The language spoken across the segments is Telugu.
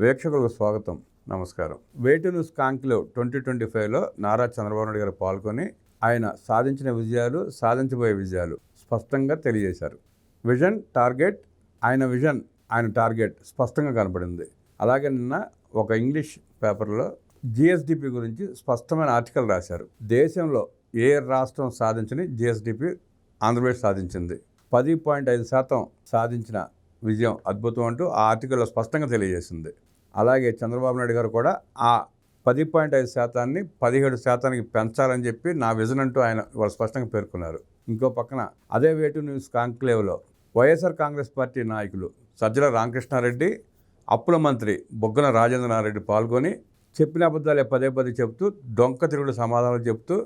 వీక్షకులకు స్వాగతం. నమస్కారం. వేటు న్యూస్ కాంక్లో ట్వంటీ ట్వంటీ ఫైవ్లో నారా చంద్రబాబు నాయుడు గారు పాల్గొని ఆయన సాధించిన విజయాలు సాధించబోయే విజయాలు స్పష్టంగా తెలియజేశారు. విజన్ టార్గెట్ ఆయన విజన్ ఆయన టార్గెట్ స్పష్టంగా కనపడింది. అలాగే నిన్న ఒక ఇంగ్లీష్ పేపర్లో జిఎస్డిపి గురించి స్పష్టమైన ఆర్టికల్ రాశారు. దేశంలో ఏ రాష్ట్రం సాధించని జిఎస్డిపి ఆంధ్రప్రదేశ్ సాధించింది? పది పాయింట్ ఐదు శాతం సాధించిన విజయం అద్భుతం అంటూ ఆ ఆర్టికల్లో స్పష్టంగా తెలియజేసింది. అలాగే చంద్రబాబు నాయుడు గారు కూడా ఆ పది పాయింట్ ఐదు శాతాన్ని పదిహేడు శాతానికి పెంచాలని చెప్పి నా విజన్ అంటూ ఆయన వాళ్ళు స్పష్టంగా పేర్కొన్నారు. ఇంకో పక్కన అదే వేటు న్యూస్ కాంక్లేవ్లో వైఎస్ఆర్ కాంగ్రెస్ పార్టీ నాయకులు సజ్జల రామకృష్ణారెడ్డి అప్పుల మంత్రి బొగ్గన రాజేంద్రనారెడ్డి పాల్గొని చెప్పిన అబద్ధాలే పదే పదే చెబుతూ డొంక తిరుగుడు సమాధానాలు చెబుతూ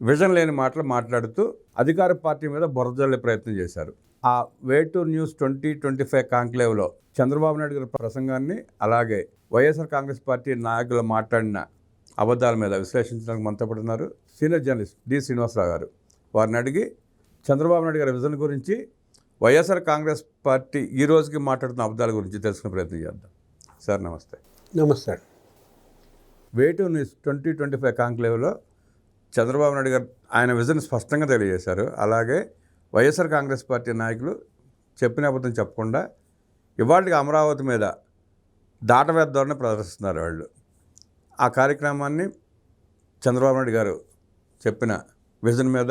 విజన్ లేని మాటలు మాట్లాడుతూ అధికార పార్టీ మీద బురదల్లే ప్రయత్నం చేశారు. ఆ way two news twenty twenty five కాంక్లేవ్లో Chandrababu Naidu గారి ప్రసంగాన్ని అలాగే వైఎస్ఆర్ కాంగ్రెస్ పార్టీ నాయకులు మాట్లాడిన అబద్ధాల మీద విశ్లేషించడానికి మనతో పాటు ఉన్నారు సీనియర్ జర్నలిస్ట్ డి శ్రీనివాసరావు గారు. వారిని అడిగి చంద్రబాబు నాయుడు గారి విజన్ గురించి వైఎస్ఆర్ కాంగ్రెస్ పార్టీ ఈ రోజుకి మాట్లాడుతున్న అబద్ధాల గురించి తెలుసుకునే ప్రయత్నం చేద్దాం. సార్ నమస్తే. నమస్తే. Way two news twenty twenty five కాంక్లేవ్లో Chandrababu Naidu గారు ఆయన విజన్ స్పష్టంగా తెలియజేశారు. అలాగే వైఎస్ఆర్ కాంగ్రెస్ పార్టీ నాయకులు చెప్పిన అబద్ధం చెప్పకుండా ఇవాళకి అమరావతి మీద దాటవేద్దామని ప్రదర్శిస్తున్నారు వాళ్ళు. ఆ కార్యక్రమాన్ని చంద్రబాబు నాయుడు గారు చెప్పిన విజన్ మీద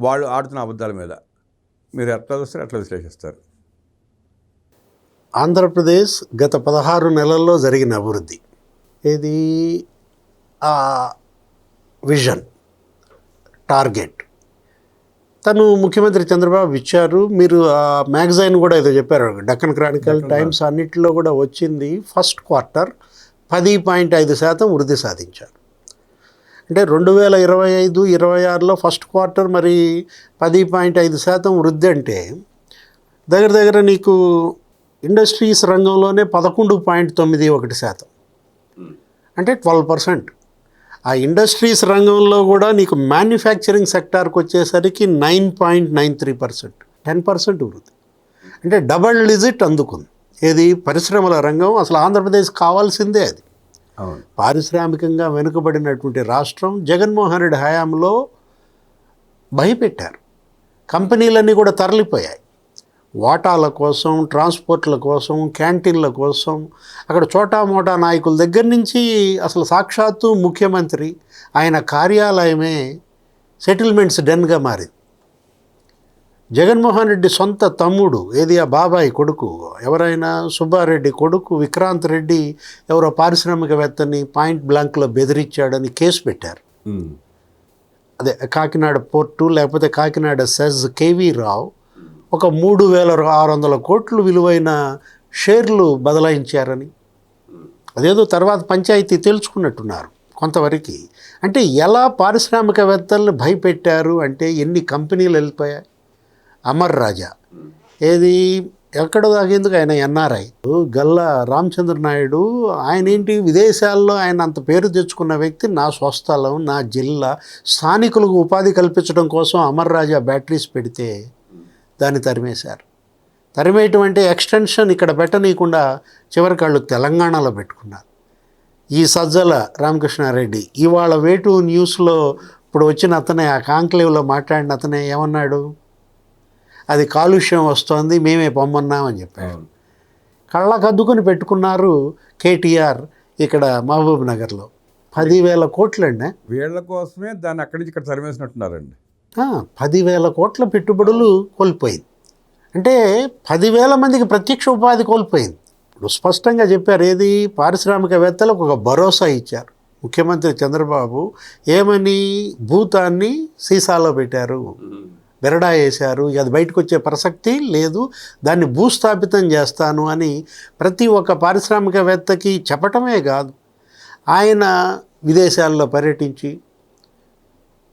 వాళ్ళు ఆడుతున్న అబద్ధాల మీద మీరు ఎట్లా చూస్తారు ఎట్లా విశ్లేషిస్తారు? ఆంధ్రప్రదేశ్ గత పదహారు నెలల్లో జరిగిన అభివృద్ధి. ఇది ఆ విజన్ టార్గెట్. తను ముఖ్యమంత్రి చంద్రబాబు ఇచ్చారు. మీరు ఆ మ్యాగజైన్ కూడా ఏదో చెప్పారు. డక్కన్ క్రానికల్ టైమ్స్ అన్నిటిలో కూడా వచ్చింది. ఫస్ట్ క్వార్టర్ పది పాయింట్ ఐదు శాతం వృద్ధి సాధించారు. అంటే రెండు వేల ఇరవై ఐదు ఇరవై ఆరులో ఫస్ట్ క్వార్టర్ మరి పది పాయింట్ ఐదు శాతం వృద్ధి అంటే దగ్గర దగ్గర నీకు ఇండస్ట్రీస్ రంగంలోనే పదకొండు పాయింట్ తొమ్మిది ఒకటి శాతం. అంటే ట్వెల్వ్ పర్సెంట్. ఆ ఇండస్ట్రీస్ రంగంలో కూడా నీకు మ్యానుఫ్యాక్చరింగ్ సెక్టార్కి వచ్చేసరికి nine point nine three percent ten percent వృద్ధి. అంటే డబల్ డిజిట్ అందుకుంది. ఏది? పరిశ్రమల రంగం. అసలు ఆంధ్రప్రదేశ్ కావాల్సిందే అది. పారిశ్రామికంగా వెనుకబడినటువంటి రాష్ట్రం జగన్మోహన్ రెడ్డి హయాంలో భయపెట్టారు. కంపెనీలన్నీ కూడా తరలిపోయాయి. వాటాల కోసం ట్రాన్స్పోర్ట్ల కోసం క్యాంటీన్ల కోసం అక్కడ చోటా మోటా నాయకుల దగ్గర నుంచి అసలు సాక్షాత్తు ముఖ్యమంత్రి ఆయన కార్యాలయమే సెటిల్మెంట్స్ డెన్గా మారింది. జగన్మోహన్ రెడ్డి సొంత తమ్ముడు ఏది ఆ బాబాయ్ కొడుకు? ఎవరైనా సుబ్బారెడ్డి కొడుకు విక్రాంత్ రెడ్డి ఎవరో పారిశ్రామికవేత్తని పాయింట్ బ్లాంక్లో బెదిరించాడని కేసు పెట్టారు. అదే కాకినాడ పోర్టు లేకపోతే కాకినాడ సెజ్ కేవీ రావు ఒక మూడు వేల ఆరు వందల కోట్లు విలువైన షేర్లు బదలాయించారని. అదేదో తర్వాత పంచాయతీ తెలుసుకున్నట్టున్నారు కొంతవరకు. అంటే ఎలా పారిశ్రామికవేత్తల్ని భయపెట్టారు అంటే ఎన్ని కంపెనీలు వెళ్ళిపోయాయి? అమర్ రాజా. ఏది? ఎక్కడ దాగేందుకు ఆయన ఎన్ఆర్ఐ. గల్లా రామచంద్ర నాయుడు ఆయన ఏంటి విదేశాల్లో ఆయన అంత పేరు తెచ్చుకున్న వ్యక్తి నా స్వస్థలం నా జిల్లా. స్థానికులకు ఉపాధి కల్పించడం కోసం అమర్ రాజా బ్యాటరీస్ పెడితే దాన్ని తరిమేశారు. తరిమేయటం అంటే ఎక్స్టెన్షన్ ఇక్కడ పెట్టనీయకుండా చివరికి వాళ్ళు తెలంగాణలో పెట్టుకున్నారు. ఈ సజ్జల రామకృష్ణారెడ్డి ఇవాళ వేటు న్యూస్లో ఇప్పుడు వచ్చిన అతనే ఆ కాంక్లేవ్లో మాట్లాడిన అతనే ఏమన్నాడు? అది కాలుష్యం వస్తోంది మేమే పొమ్మన్నామని చెప్పాడు. కళ్ళకద్దుకొని పెట్టుకున్నారు కేటీఆర్ ఇక్కడ మహబూబ్ నగర్లో. పదివేల కోట్లండి. వీళ్ళ కోసమే దాన్ని అక్కడి నుంచి ఇక్కడ తరిమేసినట్టున్నారండి. పదివేల కోట్ల పెట్టుబడులు కోల్పోయింది. అంటే పదివేల మందికి ప్రత్యక్ష ఉపాధి కోల్పోయింది. ఇప్పుడు స్పష్టంగా చెప్పారు ఏది? పారిశ్రామికవేత్తలకు ఒక భరోసా ఇచ్చారు. ముఖ్యమంత్రి చంద్రబాబు ఏమని? భూతాన్ని సీసాలో పెట్టారు. బెరడా వేశారు. అది బయటకు వచ్చే ప్రసక్తి లేదు. దాన్ని భూస్థాపితం చేస్తాను అని ప్రతి ఒక్క పారిశ్రామికవేత్తకి చెప్పటమే కాదు. ఆయన విదేశాల్లో పర్యటించి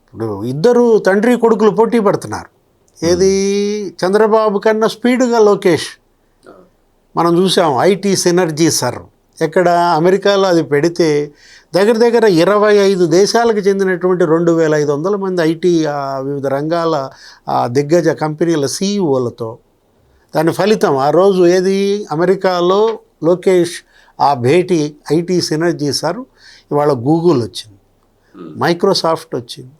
ఇప్పుడు ఇద్దరు తండ్రి కొడుకులు పోటీ పడుతున్నారు. ఏది? చంద్రబాబు కన్నా స్పీడ్గా లోకేష్. మనం చూసాం ఐటీ సినర్జీ సర్. ఎక్కడ అమెరికాలో అది పెడితే దగ్గర దగ్గర ఇరవై ఐదు దేశాలకు చెందినటువంటి రెండు వేల ఐదు వందల మంది ఐటీ వివిధ రంగాల దిగ్గజ కంపెనీల సీఈఓలతో దాని ఫలితం ఆ రోజు ఏది? అమెరికాలో లోకేష్ ఆ భేటీ ఐటీ సినర్జీ సార్. ఇవాళ గూగుల్ వచ్చింది. మైక్రోసాఫ్ట్ వచ్చింది.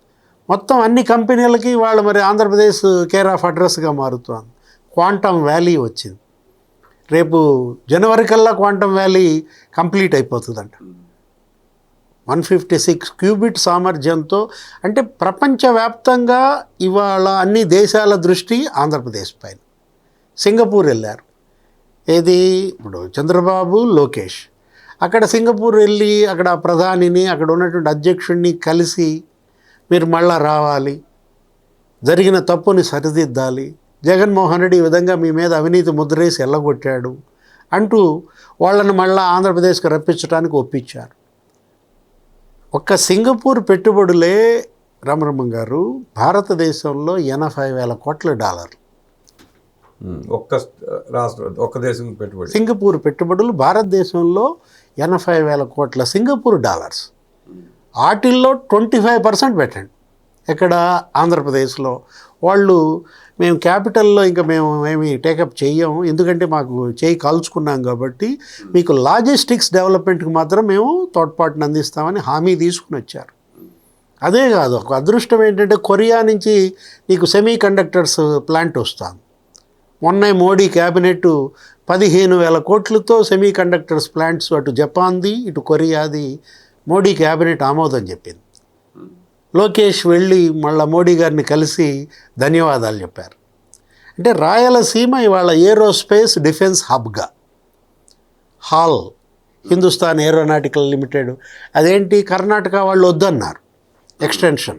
మొత్తం అన్ని కంపెనీలకి వాళ్ళు మరి ఆంధ్రప్రదేశ్ కేర్ ఆఫ్ అడ్రస్గా మారుతోంది. క్వాంటమ్ వ్యాలీ వచ్చింది. రేపు జనవరి కల్లా క్వాంటమ్ వ్యాలీ కంప్లీట్ అయిపోతుందంట. వన్ ఫిఫ్టీ సిక్స్ క్యూబిట్ సామర్థ్యంతో అంటే ప్రపంచవ్యాప్తంగా ఇవాళ అన్ని దేశాల దృష్టి ఆంధ్రప్రదేశ్ పైన. సింగపూర్ వెళ్ళారు. ఏది? ఇప్పుడు చంద్రబాబు లోకేష్. అక్కడ సింగపూర్ వెళ్ళి అక్కడ ప్రధానిని అక్కడ ఉన్నటువంటి అధ్యక్షుడిని కలిసి మీరు మళ్ళా రావాలి. జరిగిన తప్పుని సరిదిద్దాలి. జగన్మోహన్ రెడ్డి ఈ విధంగా మీ మీద అవినీతి ముద్రేసి ఎల్లగొట్టాడు అంటూ వాళ్ళని మళ్ళా ఆంధ్రప్రదేశ్కి రప్పించడానికి ఒప్పించారు. ఒక్క సింగపూర్ పెట్టుబడులే రామరమ్మ గారు భారతదేశంలో ఎనభై వేల కోట్ల డాలర్లు. ఒక్క రాష్ట్రం ఒక్క దేశం పెట్టుబడి. సింగపూర్ పెట్టుబడులు భారతదేశంలో ఎనభై వేల కోట్ల సింగపూర్ డాలర్స్. వాటిల్లో ట్వంటీ ఫైవ్ పర్సెంట్ పెట్టండి. ఇక్కడ ఆంధ్రప్రదేశ్లో. వాళ్ళు మేము క్యాపిటల్లో ఇంకా మేము ఏమి టేకప్ చెయ్యము. ఎందుకంటే మాకు చేయి కాల్చుకున్నాం కాబట్టి మీకు లాజిస్టిక్స్ డెవలప్మెంట్కి మాత్రం మేము తోడ్పాటును అందిస్తామని హామీ తీసుకుని వచ్చారు. అదే కాదు ఒక అదృష్టం ఏంటంటే కొరియా నుంచి నీకు సెమీ కండక్టర్స్ ప్లాంట్ వస్తుంది మొన్న మోడీ క్యాబినెట్ పదిహేను వేల కోట్లతో సెమీ కండక్టర్స్ ప్లాంట్స్ అటు జపాన్ది ఇటు కొరియాది మోడీ క్యాబినెట్ ఆమోదం చెప్పింది. లోకేష్ వెళ్ళి మళ్ళా మోడీ గారిని కలిసి ధన్యవాదాలు చెప్పారు. అంటే రాయలసీమ ఇవాళ ఏరోస్పేస్ డిఫెన్స్ హబ్గా. HAL Hindustan aeronautical limited. అదేంటి? కర్ణాటక వాళ్ళు వద్దన్నారు. ఎక్స్టెన్షన్.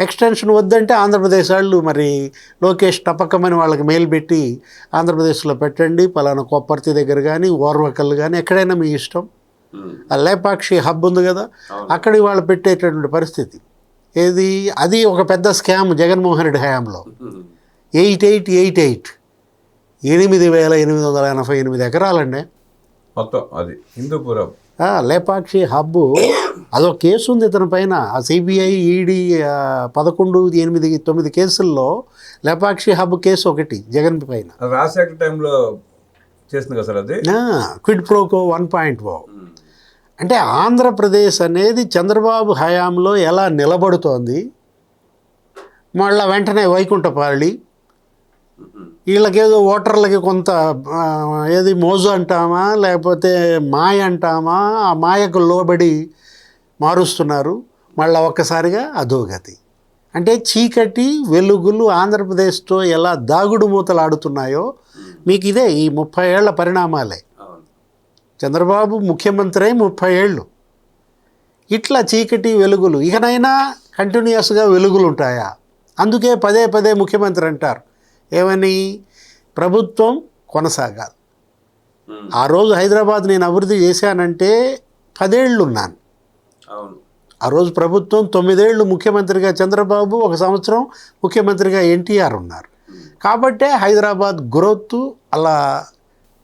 ఎక్స్టెన్షన్ వద్దంటే ఆంధ్రప్రదేశ్ వాళ్ళు మరి లోకేష్ టపకమని వాళ్ళకి మెయిల్ పెట్టి ఆంధ్రప్రదేశ్లో పెట్టండి పలానా కొప్పర్తి దగ్గర కానీ ఓర్వకల్ కానీ ఎక్కడైనా మీ ఇష్టం. లేపాక్షి హబ్ ఉంది కదా అక్కడికి వాళ్ళు పెట్టేటటువంటి పరిస్థితి. ఏది అది ఒక పెద్ద స్కామ్ జగన్మోహన్ రెడ్డి హయాంలో. Eight eight eight eight. ఎనిమిది వేల ఎనిమిది వందల ఎనభై ఎనిమిది ఎకరాలండి. మొత్తం అది హిందూపురం. లేపాక్షి హబ్బు అదొక కేసు ఉంది ఇతని పైన. ఆ సిబిఐ ఈడీ పదకొండు ఎనిమిది తొమ్మిది కేసుల్లో లేపాక్షి హబ్ కేసు ఒకటి జగన్ పైన. అది రాజశేఖర టైంలో చేసింది కదా సార్ అది? Quid pro quo one point o. అంటే ఆంధ్రప్రదేశ్ అనేది చంద్రబాబు హయాంలో ఎలా నిలబడుతోంది? మళ్ళా వెంటనే వైకుంఠపాళి. వీళ్ళకేదో ఓటర్లకి కొంత ఏది మోజు అంటామా? లేకపోతే మాయ అంటామా? ఆ మాయకు లోబడి మారుస్తున్నారు. మళ్ళీ ఒక్కసారిగా అధోగతి. అంటే చీకటి వెలుగులు ఆంధ్రప్రదేశ్తో ఎలా దాగుడు మూతలు ఆడుతున్నాయో మీకు ఇదే ఈ ముప్పై ఏళ్ళ పరిణామాలే. చంద్రబాబు ముఖ్యమంత్రి అయి ముప్పై ఏళ్ళు ఇట్లా చీకటి వెలుగులు ఇకనైనా కంటిన్యూస్గా వెలుగులు ఉంటాయా అందుకే పదే పదే ముఖ్యమంత్రి అంటారు ఏమని? ప్రభుత్వం కొనసాగాలి. ఆ రోజు హైదరాబాద్ నేను అభివృద్ధి చేశానంటే పదేళ్ళు ఉన్నాను ఆ రోజు ప్రభుత్వం తొమ్మిదేళ్ళు ముఖ్యమంత్రిగా చంద్రబాబు ఒక సంవత్సరం ముఖ్యమంత్రిగా ఎన్టీఆర్ ఉన్నారు. కాబట్టే హైదరాబాద్ గ్రోత్ అలా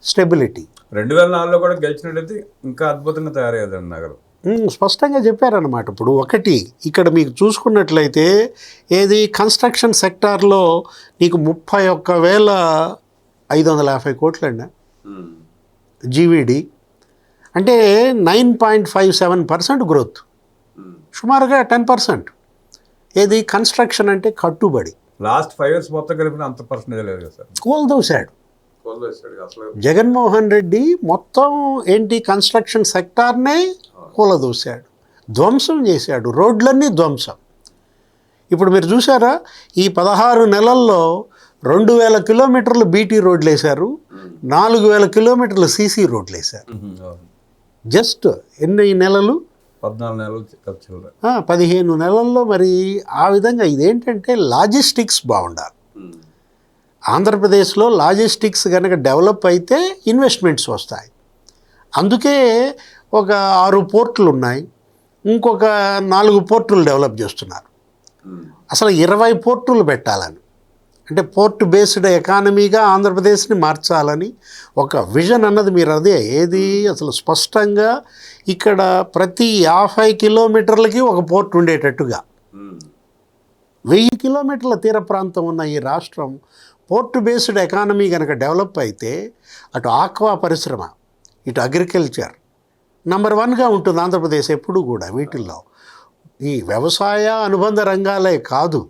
స్టెబిలిటీ. రెండు వేల నాలుగులో కూడా గెలిచినట్టయితే ఇంకా అద్భుతంగా తయారయ్యేదండి నగరం. స్పష్టంగా చెప్పారన్నమాట. ఇప్పుడు ఒకటి ఇక్కడ మీకు చూసుకున్నట్లయితే ఏది కన్స్ట్రక్షన్ సెక్టార్లో నీకు ముప్పై ఒక్క వేల ఐదు వందల యాభై కోట్లండి. జీవీడి. అంటే nine point five seven percent growth. సుమారుగా టెన్ పర్సెంట్. ఏది కన్స్ట్రక్షన్ అంటే కట్టుబడి. లాస్ట్ ఫైవ్ ఇయర్స్ మొత్తం కలిపిన అంత పర్సెంటేజ్ లేదు సార్. కూలదోశాడు అసలు జగన్మోహన్ రెడ్డి మొత్తం ఏంటి కన్స్ట్రక్షన్ సెక్టార్నే కూలదోశాడు. ధ్వంసం చేశాడు. రోడ్లన్నీ ధ్వంసం. ఇప్పుడు మీరు చూసారా ఈ పదహారు నెలల్లో రెండు వేల కిలోమీటర్లు బీటీ రోడ్లు వేశారు నాలుగు వేల కిలోమీటర్లు సీసీ రోడ్లు వేశారు జస్ట్ ఎన్ని నెలలు? పద్నాలుగు పదిహేను నెలల్లో మరి ఆ విధంగా ఇదేంటంటే లాజిస్టిక్స్ బాగుండాలి. ఆంధ్రప్రదేశ్లో లాజిస్టిక్స్ కనుక డెవలప్ అయితే ఇన్వెస్ట్మెంట్స్ వస్తాయి. అందుకే ఒక ఆరు పోర్టులు ఉన్నాయి. ఇంకొక నాలుగు పోర్టులు డెవలప్ చేస్తున్నారు. అసలు ఇరవై పోర్టులు పెట్టాలని. అంటే పోర్ట్ బేస్డ్ ఎకానమీగా ఆంధ్రప్రదేశ్ని మార్చాలని ఒక విజన్ అన్నది మీరు అదే. ఏది అసలు స్పష్టంగా ఇక్కడ ప్రతి యాభై కిలోమీటర్లకి ఒక పోర్ట్ ఉండేటట్టుగా. వెయ్యి కిలోమీటర్ల తీర ప్రాంతం ఉన్న ఈ రాష్ట్రం పోర్ట్ బేస్డ్ ఎకానమీ కనుక డెవలప్ అయితే అటు ఆక్వా పరిశ్రమ ఇటు అగ్రికల్చర్ నంబర్ వన్గా ఉంటుంది ఆంధ్రప్రదేశ్ ఎప్పుడు కూడా వీటిల్లో. ఈ వ్యవసాయ అనుబంధ రంగాలే కాదు.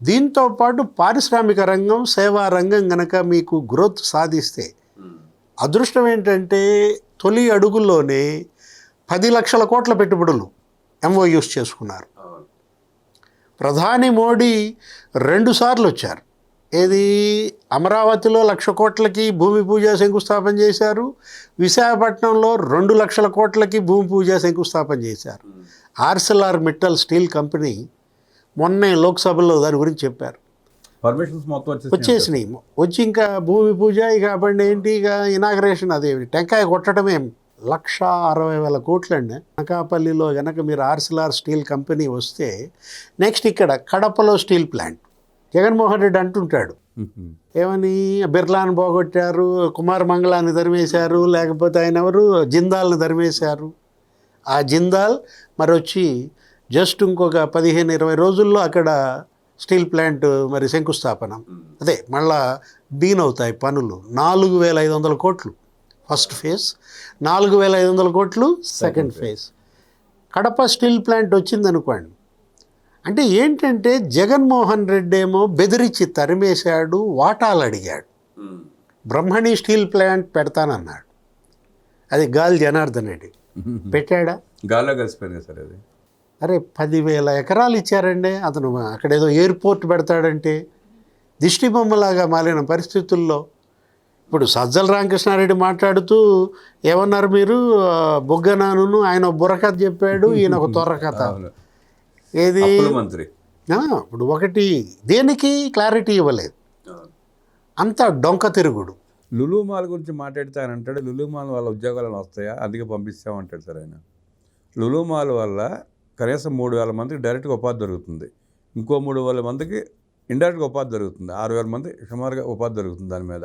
దీంతో పాటు పారిశ్రామిక రంగం సేవా రంగం గనక మీకు గ్రోత్ సాధిస్తే అదృష్టం ఏంటంటే తొలి అడుగుల్లోనే పది లక్షల కోట్ల పెట్టుబడులు ఎంఓయూస్ చేసుకున్నారు. ప్రధాని మోడీ రెండుసార్లు వచ్చారు. ఏది? అమరావతిలో లక్ష కోట్లకి భూమి పూజ శంకుస్థాపన చేశారు. విశాఖపట్నంలో రెండు లక్షల కోట్లకి భూమి పూజ శంకుస్థాపన చేశారు. ఆర్సెల్ఆర్ మిట్టల్ స్టీల్ కంపెనీ మొన్నే లోక్సభలో దాని గురించి చెప్పారు. పర్మిషన్స్ మొత్తం వచ్చేసి వచ్చేసినాయి. వచ్చి ఇంకా భూమి పూజ ఇక అప్పుడు ఏంటి? ఇక ఇనాగరేషన్ అదే. టెంకాయ కొట్టడమే. లక్ష అరవై వేల కోట్లండి. అనకాపల్లిలో కనుక మీరు ఆర్సిలార్ స్టీల్ కంపెనీ వస్తే నెక్స్ట్ ఇక్కడ కడపలో స్టీల్ ప్లాంట్. జగన్మోహన్ రెడ్డి అంటుంటాడు. ఏమని? బిర్లాని పోగొట్టారు కుమార్ మంగళాన్ని తరిమేశారు లేకపోతే ఆయన ఎవరు? జిందాల్ని తరిమేశారు. ఆ జిందాల్ మరి వచ్చి జస్ట్ ఇంకొక పదిహేను ఇరవై రోజుల్లో అక్కడ స్టీల్ ప్లాంట్ మరి శంకుస్థాపన. అదే మళ్ళా బీన్ అవుతాయి పనులు. నాలుగు వేల ఐదు వందల కోట్లు ఫస్ట్ ఫేజ్. నాలుగు వేల ఐదు వందల కోట్లు second phase. Kadapa steel plant వచ్చింది అనుకోండి అంటే ఏంటంటే జగన్మోహన్ రెడ్డి ఏమో బెదిరించి తరిమేశాడు వాటాలు అడిగాడు. బ్రహ్మణి స్టీల్ ప్లాంట్ పెడతానన్నాడు. అది గాలి జనార్దన్ రెడ్డి. పెట్టాడా? గాల్లో కలిసిపోయింది సార్ అది. అరే పదివేల ఎకరాలు ఇచ్చారండి. అతను అక్కడేదో ఎయిర్పోర్ట్ పెడతాడంటే దిష్టి బొమ్మలాగా మారిన పరిస్థితుల్లో ఇప్పుడు సజ్జల రామకృష్ణారెడ్డి మాట్లాడుతూ ఏమన్నారు మీరు? బొగ్గనాను ఆయన బుర్రకథ చెప్పాడు ఈయన ఒక తొర్రకథ. అవును. ఏది? మంత్రి. ఇప్పుడు ఒకటి దేనికి క్లారిటీ ఇవ్వలేదు. అంతా డొంక తిరుగుడు. లులు మాల్ గురించి మాట్లాడితే ఆయన అంటాడు లులు మాల్ వాళ్ళ ఉద్యోగాలను వస్తాయా? అందుకే పంపిస్తామంటాడు సార్ ఆయన. లులు మాల్ వల్ల కనీసం మూడు వేల మందికి డైరెక్ట్గా ఉపాధి దొరుకుతుంది. ఇంకో మూడు వేల మందికి ఇండైరెక్ట్గా ఉపాధి దొరుకుతుంది. ఆరు వేల మంది సుమారుగా ఉపాధి దొరుకుతుంది దాని మీద.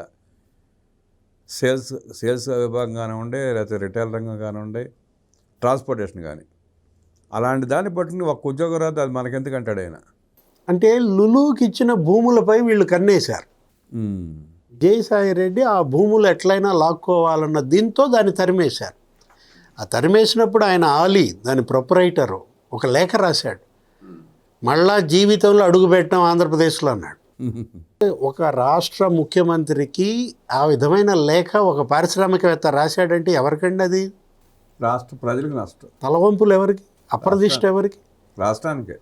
సేల్స్ సేల్స్ విభాగం కానివ్వండి లేకపోతే రిటైల్ రంగం కానివ్వండి ట్రాన్స్పోర్టేషన్ కానీ. అలాంటి దాన్ని పట్టుకుని ఒక్క ఉద్యోగం రాదు అది మనకెందుకు అంటాడు ఆయన? అంటే లులుకి ఇచ్చిన భూములపై వీళ్ళు కన్నేశారు. జయసాయి రెడ్డి ఆ భూములు ఎట్లయినా లాక్కోవాలన్న దీంతో దాన్ని తరిమేశారు. ఆ తరిమేసినప్పుడు ఆయన ఆలీ దాని ప్రొపరైటరు ఒక లేఖ రాశాడు. మళ్ళా జీవితంలో అడుగుపెట్టడం ఆంధ్రప్రదేశ్లో అన్నాడు. ఒక రాష్ట్ర ముఖ్యమంత్రికి ఆ విధమైన లేఖ ఒక పారిశ్రామికవేత్త రాశాడంటే ఎవరికండి అది? రాష్ట్ర ప్రజలకు నష్టం. తలవంపులు ఎవరికి? అప్రదిష్ట ఎవరికి? రాష్ట్రానికే.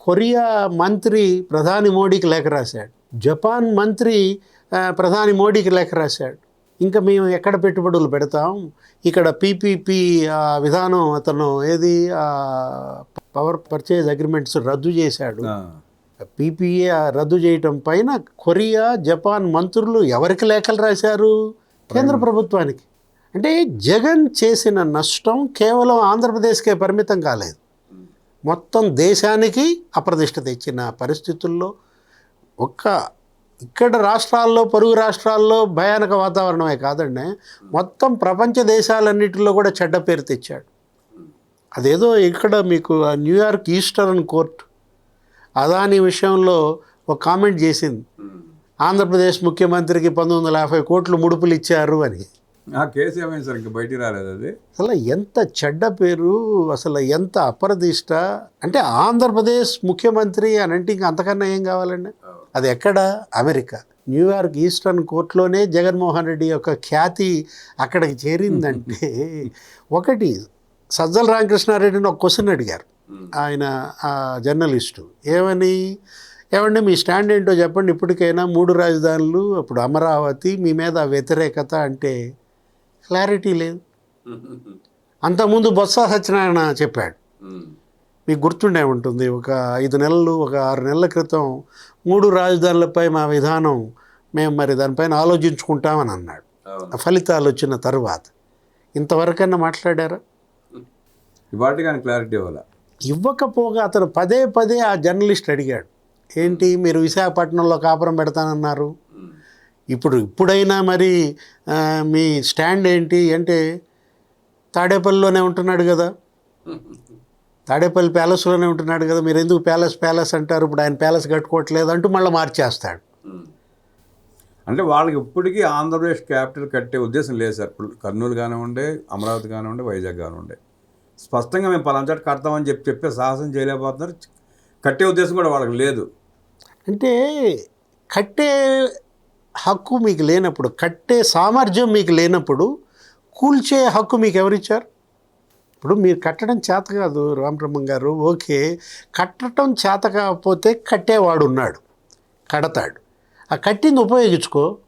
కొరియా మంత్రి ప్రధాని మోడీకి లేఖ రాశాడు. జపాన్ మంత్రి ప్రధాని మోడీకి లేఖ రాశాడు. ఇంకా మేము ఎక్కడ పెట్టుబడులు పెడతాం? ఇక్కడ పీపీపీ విధానం అతను ఏది పవర్ పర్చేజ్ అగ్రిమెంట్స్ రద్దు చేశాడు. పీపీఏ రద్దు చేయటం పైన కొరియా జపాన్ మంత్రులు ఎవరికి లేఖలు రాశారు? కేంద్ర ప్రభుత్వానికి. అంటే జగన్ చేసిన నష్టం కేవలం ఆంధ్రప్రదేశ్కే పరిమితం కాలేదు. మొత్తం దేశానికి అప్రదిష్ట తెచ్చిన పరిస్థితుల్లో ఒక్క ఇక్కడ రాష్ట్రాల్లో పొరుగు రాష్ట్రాల్లో భయానక వాతావరణమే కాదండి. మొత్తం ప్రపంచ దేశాలన్నిటిలో కూడా చెడ్డ పేరు తెచ్చాడు. అదేదో ఇక్కడ మీకు న్యూయార్క్ ఈస్టర్న్ కోర్ట్ అదాని విషయంలో ఒక కామెంట్ చేసింది. ఆంధ్రప్రదేశ్ ముఖ్యమంత్రికి పంతొమ్మిది వందల యాభై కోట్లు ముడుపులు ఇచ్చారు అని. ఆ కేసు ఏమైంది సార్ ఇంకా బయటికి రాలేదు అది. అసలు ఎంత చెడ్డ పేరు అసలు ఎంత అప్రదిష్ట. అంటే ఆంధ్రప్రదేశ్ ముఖ్యమంత్రి అని అంటే ఇంకా అంతకన్నా ఏం కావాలండి? అది ఎక్కడ? అమెరికా. న్యూయార్క్ ఈస్టర్న్ కోర్టులోనే జగన్మోహన్ రెడ్డి యొక్క ఖ్యాతి అక్కడికి చేరిందంటే ఒకటి సజ్జల రామకృష్ణారెడ్డిని ఒక క్వశ్చన్ అడిగారు ఆయన జర్నలిస్టు. ఏమని? ఏమండి మీ స్టాండ్ ఏంటో చెప్పండి. ఇప్పటికైనా మూడు రాజధానులు అప్పుడు అమరావతి మీ మీద వ్యతిరేకత అంటే క్లారిటీ లేదు. అంతకుముందు బొత్స సత్యనారాయణ చెప్పాడు. మీకు గుర్తుండే ఉంటుంది ఒక ఐదు నెలలు ఒక ఆరు నెలల క్రితం మూడు రాజధానులపై మా విధానం మేము మరి దానిపైన ఆలోచించుకుంటామని అన్నాడు. ఫలితాలు వచ్చిన తర్వాత. ఇంతవరకన్నా మాట్లాడారా? ఇవాటి కానీ క్లారిటీ ఇవ్వాల? ఇవ్వకపోగా అతను పదే పదే ఆ జర్నలిస్ట్ అడిగాడు. ఏంటి మీరు విశాఖపట్నంలో కాపురం పెడతానన్నారు? ఇప్పుడు ఇప్పుడైనా మరి మీ స్టాండ్ ఏంటి అంటే తాడేపల్లిలోనే ఉంటున్నాడు కదా. తాడేపల్లి ప్యాలెస్లోనే ఉంటున్నాడు కదా. మీరు ఎందుకు ప్యాలెస్ ప్యాలెస్ అంటారు? ఇప్పుడు ఆయన ప్యాలెస్ కట్టుకోవట్లేదు అంటూ మళ్ళీ మార్చేస్తాడు. అంటే వాళ్ళకి ఇప్పటికీ ఆంధ్రప్రదేశ్ క్యాపిటల్ కట్టే ఉద్దేశం లేదు సార్. ఇప్పుడు కర్నూలు కానివ్వండి అమరావతి కానివ్వండి వైజాగ్ కానివ్వండి. స్పష్టంగా మేము పలానా చోట కడతామని చెప్పి చెప్పే సాహసం చేయలేకపోతున్నారు. కట్టే ఉద్దేశం కూడా వాళ్ళకి లేదు. అంటే కట్టే హక్కు మీకు లేనప్పుడు కట్టే సామర్థ్యం మీకు లేనప్పుడు కూల్చే హక్కు మీకు ఎవరిచ్చారు? ఇప్పుడు మీరు కట్టడం చేత కాదు రామబ్రహ్మం గారు. ఓకే కట్టడం చేత కాకపోతే కట్టేవాడు ఉన్నాడు కడతాడు. ఆ కట్టింది ఉపయోగించుకో.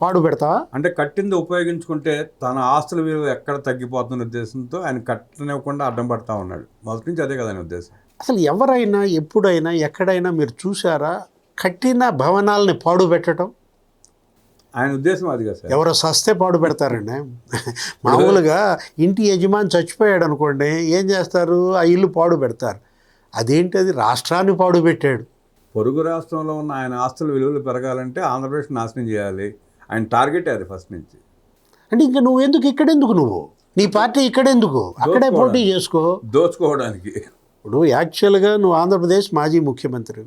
పాడు పెడతావా? అంటే కట్టింది ఉపయోగించుకుంటే తన ఆస్తుల విలువ ఎక్కడ తగ్గిపోతున్న ఉద్దేశంతో ఆయన కట్టనివ్వకుండా అడ్డం పడతా ఉన్నాడు. మొదటి నుంచి అదే కదా ఆయన ఉద్దేశం. అసలు ఎవరైనా ఎప్పుడైనా ఎక్కడైనా మీరు చూసారా కట్టిన భవనాలని పాడు పెట్టడం ఆయన ఉద్దేశం అది కదా సార్. ఎవరో సస్తే పాడు పెడతారండి. మామూలుగా ఇంటి యజమాని చచ్చిపోయాడు అనుకోండి ఏం చేస్తారు? ఆ ఇల్లు పాడు పెడతారు. అదేంటి అది? రాష్ట్రాన్ని పాడు పెట్టాడు. పొరుగు రాష్ట్రంలో ఉన్న ఆయన ఆస్తుల విలువలు పెరగాలంటే ఆంధ్రప్రదేశ్ నాశనం చేయాలి. ఆయన టార్గెట్ అది ఫస్ట్ నుంచి. అంటే ఇంకా నువ్వు ఎందుకు ఇక్కడెందుకు నువ్వు? నీ పార్టీ ఇక్కడెందుకు? అక్కడే పోటీ చేసుకో. దోచుకోవడానికి. ఇప్పుడు యాక్చువల్గా నువ్వు ఆంధ్రప్రదేశ్ మాజీ ముఖ్యమంత్రి.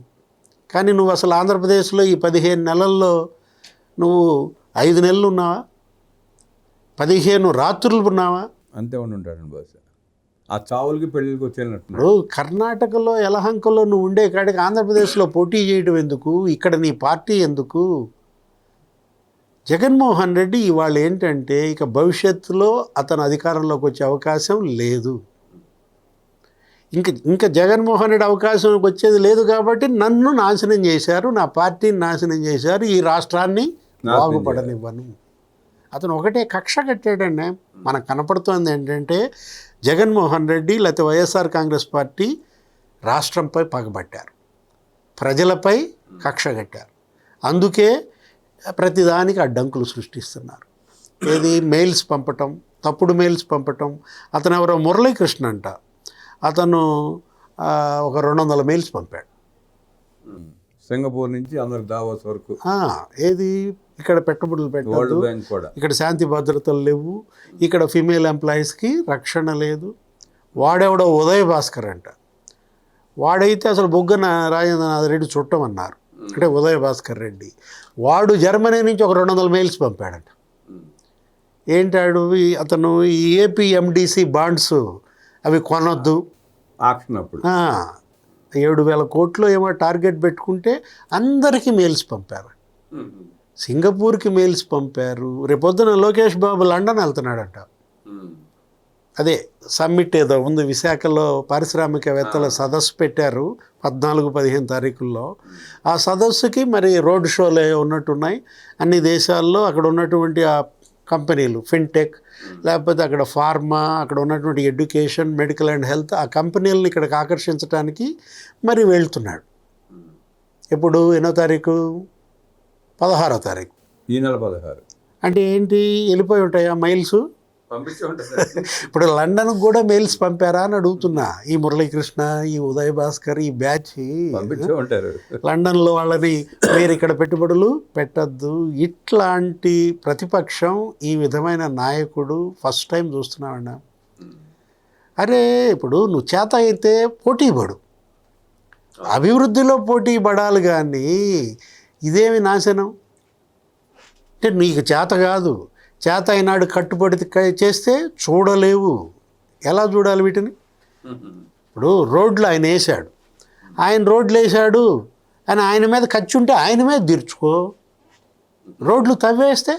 కానీ నువ్వు అసలు ఆంధ్రప్రదేశ్లో ఈ పదిహేను నెలల్లో నువ్వు ఐదు నెలలు ఉన్నావా? పదిహేను రాత్రులు ఉన్నావా? అంతే ఉండి ఉంటాడండి బహుశా ఆ చావులకి పెళ్ళిళ్ళకి వచ్చేనట్టున్నాడు ఇప్పుడు కర్ణాటకలో యలహంకలో నువ్వు ఉండే కాడికి ఆంధ్రప్రదేశ్లో పోటీ చేయడం ఎందుకు? ఇక్కడ నీ పార్టీ ఎందుకు? జగన్మోహన్ రెడ్డి ఇవాళ ఏంటంటే ఇక భవిష్యత్తులో అతను అధికారంలోకి వచ్చే అవకాశం లేదు. ఇంక ఇంకా జగన్మోహన్ రెడ్డి అవకాశంకి వచ్చేది లేదు కాబట్టి నన్ను నాశనం చేశారు నా పార్టీని నాశనం చేశారు ఈ రాష్ట్రాన్ని బాగుపడనివ్వను. అతను ఒకటే కక్ష కట్టాడండి. మనకు కనపడుతోంది ఏంటంటే జగన్మోహన్ రెడ్డి లేకపోతే వైఎస్ఆర్ కాంగ్రెస్ పార్టీ రాష్ట్రంపై పగబట్టారు. ప్రజలపై కక్ష కట్టారు. అందుకే ప్రతిదానికి అడ్డంకులు సృష్టిస్తున్నారు. ఏది మెయిల్స్ పంపటం తప్పుడు మెయిల్స్ పంపటం. అతను ఎవరో మురళీకృష్ణ అంట. అతను ఒక రెండు వందల మెయిల్స్ పంపాడు. సింగపూర్ నుంచి అందరు దావోస్ వరకు. ఏది ఇక్కడ పెట్టుబడులు కూడా. ఇక్కడ శాంతి భద్రతలు లేవు. ఇక్కడ ఫిమేల్ ఎంప్లాయీస్కి రక్షణ లేదు. వాడెవడో ఉదయ్ భాస్కర్ అంట. వాడైతే అసలు బొగ్గన రాజేంద్రనాథ్ రెడ్డి చుట్టమన్నారు. అంటే ఉదయ్ భాస్కర్ రెడ్డి. వాడు జర్మనీ నుంచి ఒక రెండు వందల మెయిల్స్ పంపాడంట. ఏంటాడు అతను ఈ ఏపీ ఎండిసి బాండ్స్ అవి కొనొద్దు. ఆక్షన్ అప్పుడు. ఆ, ఏడు వేల కోట్లు ఏమో టార్గెట్ పెట్టుకుంటే అందరికీ మెయిల్స్ పంపారు. సింగపూర్కి మెయిల్స్ పంపారు. రేపొద్దున లోకేష్ బాబు లండన్ వెళ్తున్నాడంట. అదే సమ్మిట్ ఏదో ఉంది విశాఖలో పారిశ్రామికవేత్తల సదస్సు పెట్టారు పద్నాలుగు పదిహేను తారీఖుల్లో. ఆ సదస్సుకి మరి రోడ్ షోలు ఉన్నట్టున్నాయి. అన్ని దేశాల్లో అక్కడ ఉన్నటువంటి ఆ కంపెనీలు ఫిన్టెక్ లేకపోతే అక్కడ ఫార్మా అక్కడ ఉన్నటువంటి ఎడ్యుకేషన్ మెడికల్ అండ్ హెల్త్ ఆ కంపెనీలను ఇక్కడికి ఆకర్షించడానికి మరి వెళ్తున్నాడు. ఎప్పుడు? ఎన్నో తారీఖు? పదహారో తారీఖు. ఈ నెల పదహారు. అంటే ఏంటి? వెళ్ళిపోయి ఉంటాయా మైల్స్ ఉంటుంది ఇప్పుడు లండన్కి కూడా మెయిల్స్ పంపారా అని అడుగుతున్నా. ఈ మురళీకృష్ణ ఈ ఉదయ్ భాస్కర్ ఈ బ్యాచ్ ఉంటారు. లండన్లో వాళ్ళని మీరు ఇక్కడ పెట్టుబడులు పెట్టద్దు. ఇట్లాంటి ప్రతిపక్షం ఈ విధమైన నాయకుడు ఫస్ట్ టైం చూస్తున్నామన్నా అరే ఇప్పుడు నువ్వు చేత అయితే పోటీ పడు. అభివృద్ధిలో పోటీ పడాలి కానీ ఇదేమి నాశనం? అంటే నీకు చేత కాదు. చేత అయినాడు కట్టుబడి చేస్తే చూడలేవు. ఎలా చూడాలి వీటిని? ఇప్పుడు రోడ్లు ఆయన వేసాడు ఆయన రోడ్లు వేసాడు అని ఆయన మీద ఖర్చు ఉంటే ఆయన మీద తీర్చుకో. రోడ్లు తవ్వేస్తే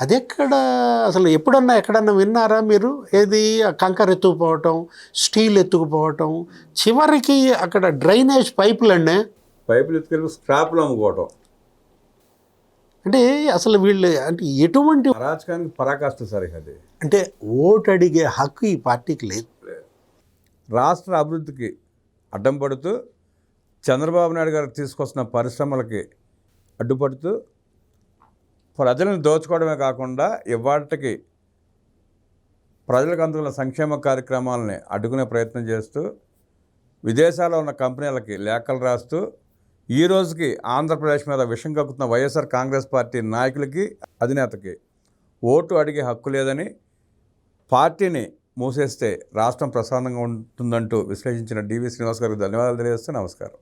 అది ఎక్కడ? అసలు ఎప్పుడన్నా ఎక్కడన్నా విన్నారా మీరు? ఏది? ఆ కంకర ఎత్తుకుపోవటం స్టీల్ ఎత్తుకుపోవటం. చివరికి అక్కడ డ్రైనేజ్ పైపులన్నీ పైపులు ఎత్తుకెళ్ళి స్క్రాప్లో అమ్ముకోవటం. అంటే అసలు వీళ్ళు అంటే ఎటువంటి అరాచకానికి పరాకాష్ట సరే అది. అంటే ఓటు అడిగే హక్కు ఈ పార్టీకి లేదు. రాష్ట్ర అభివృద్ధికి అడ్డం పడుతూ చంద్రబాబు నాయుడు గారు తీసుకొస్తున్న పరిశ్రమలకి అడ్డుపడుతూ ప్రజలను దోచుకోవడమే కాకుండా ఇవాటికి ప్రజలకు అందుకున్న సంక్షేమ కార్యక్రమాలని అడ్డుకునే ప్రయత్నం చేస్తూ విదేశాల్లో ఉన్న కంపెనీలకి లేఖలు రాస్తూ ఈ రోజుకి ఆంధ్రప్రదేశ్ మీద విషం కక్కుతున్న వైఎస్ఆర్ కాంగ్రెస్ పార్టీ నాయకులకి అధినేతకి ఓటు అడిగే హక్కు లేదని పార్టీని మూసేస్తే రాష్ట్రం ప్రశాంతంగా ఉంటుందంటూ విశ్లేషించిన డివి శ్రీనివాస్ గారికి ధన్యవాదాలు తెలియజేస్తూ నమస్కారం.